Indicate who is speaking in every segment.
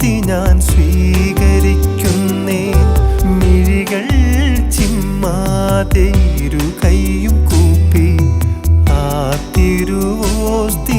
Speaker 1: മുക്തി ഞാൻ സ്വീകരിക്കുന്നേ. മിഴികൾ ചിമ്മാതെ ഇരു കൈയും കൂപ്പി. ആ തിരുവോസ്തി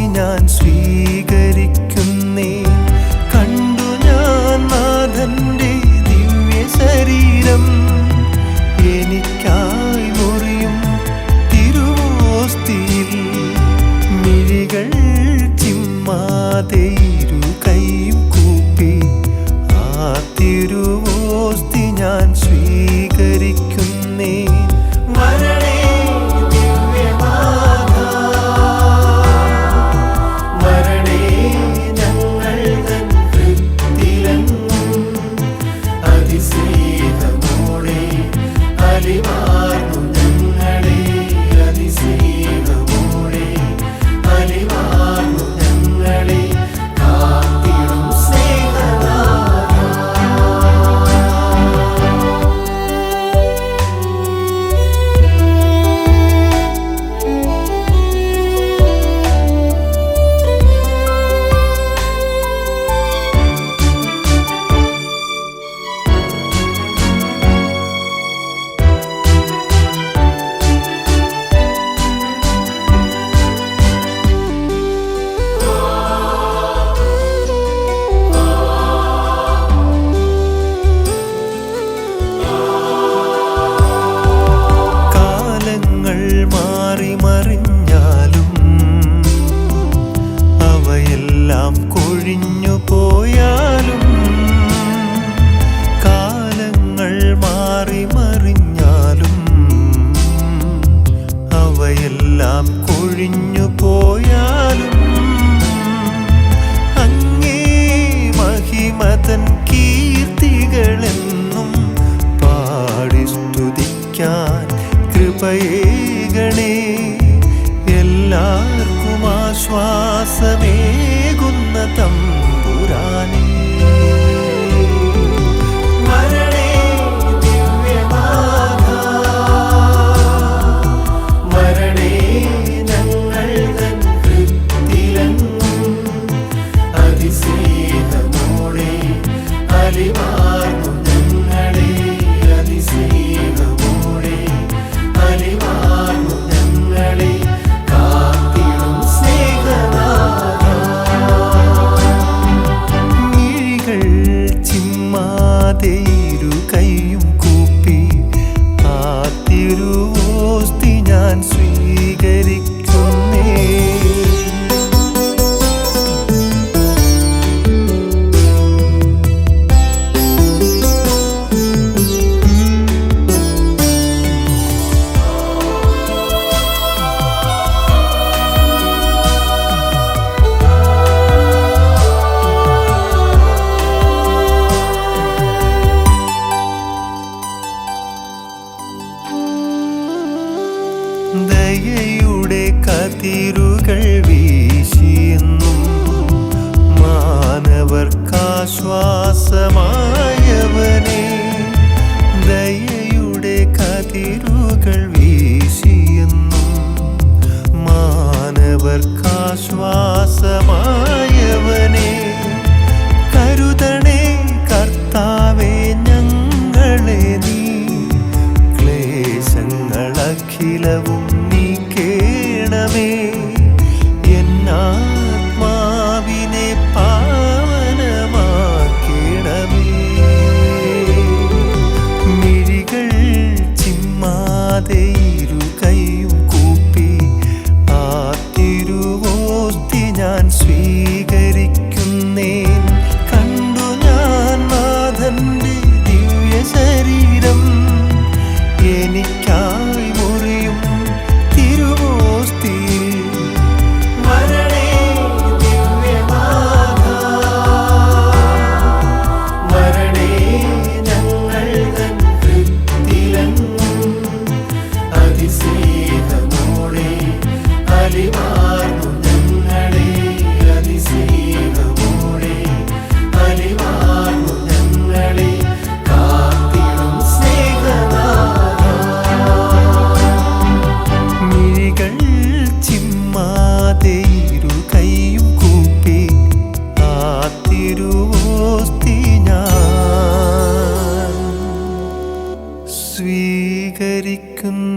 Speaker 1: Dreamer. കതിരുകൾ വീശിയെന്നും മാനവർക്കാശ്വാസമായവനെ ദയയുടെ കതിരുകൾ വീശിയെന്നും മാനവർക്കാശ്വാസമായവനെ കരുതണേ കർത്താവേ ഞങ്ങളെ നീ ക്ലേശങ്ങളഖിലവും അതിജീവമോളെ അലിവാർന്നു ഞങ്ങളെ അതിജീവമോളെ അലിവാർന്നു ഞങ്ങളെ കാത്തിടും സ്നേഹമിഴികൾ ചിമ്മാതെ ഇരു കൈയും കൂപ്പി കാത്തിരുവോസ്തി ഞാൻ. സ്വീകരിക്കുന്നു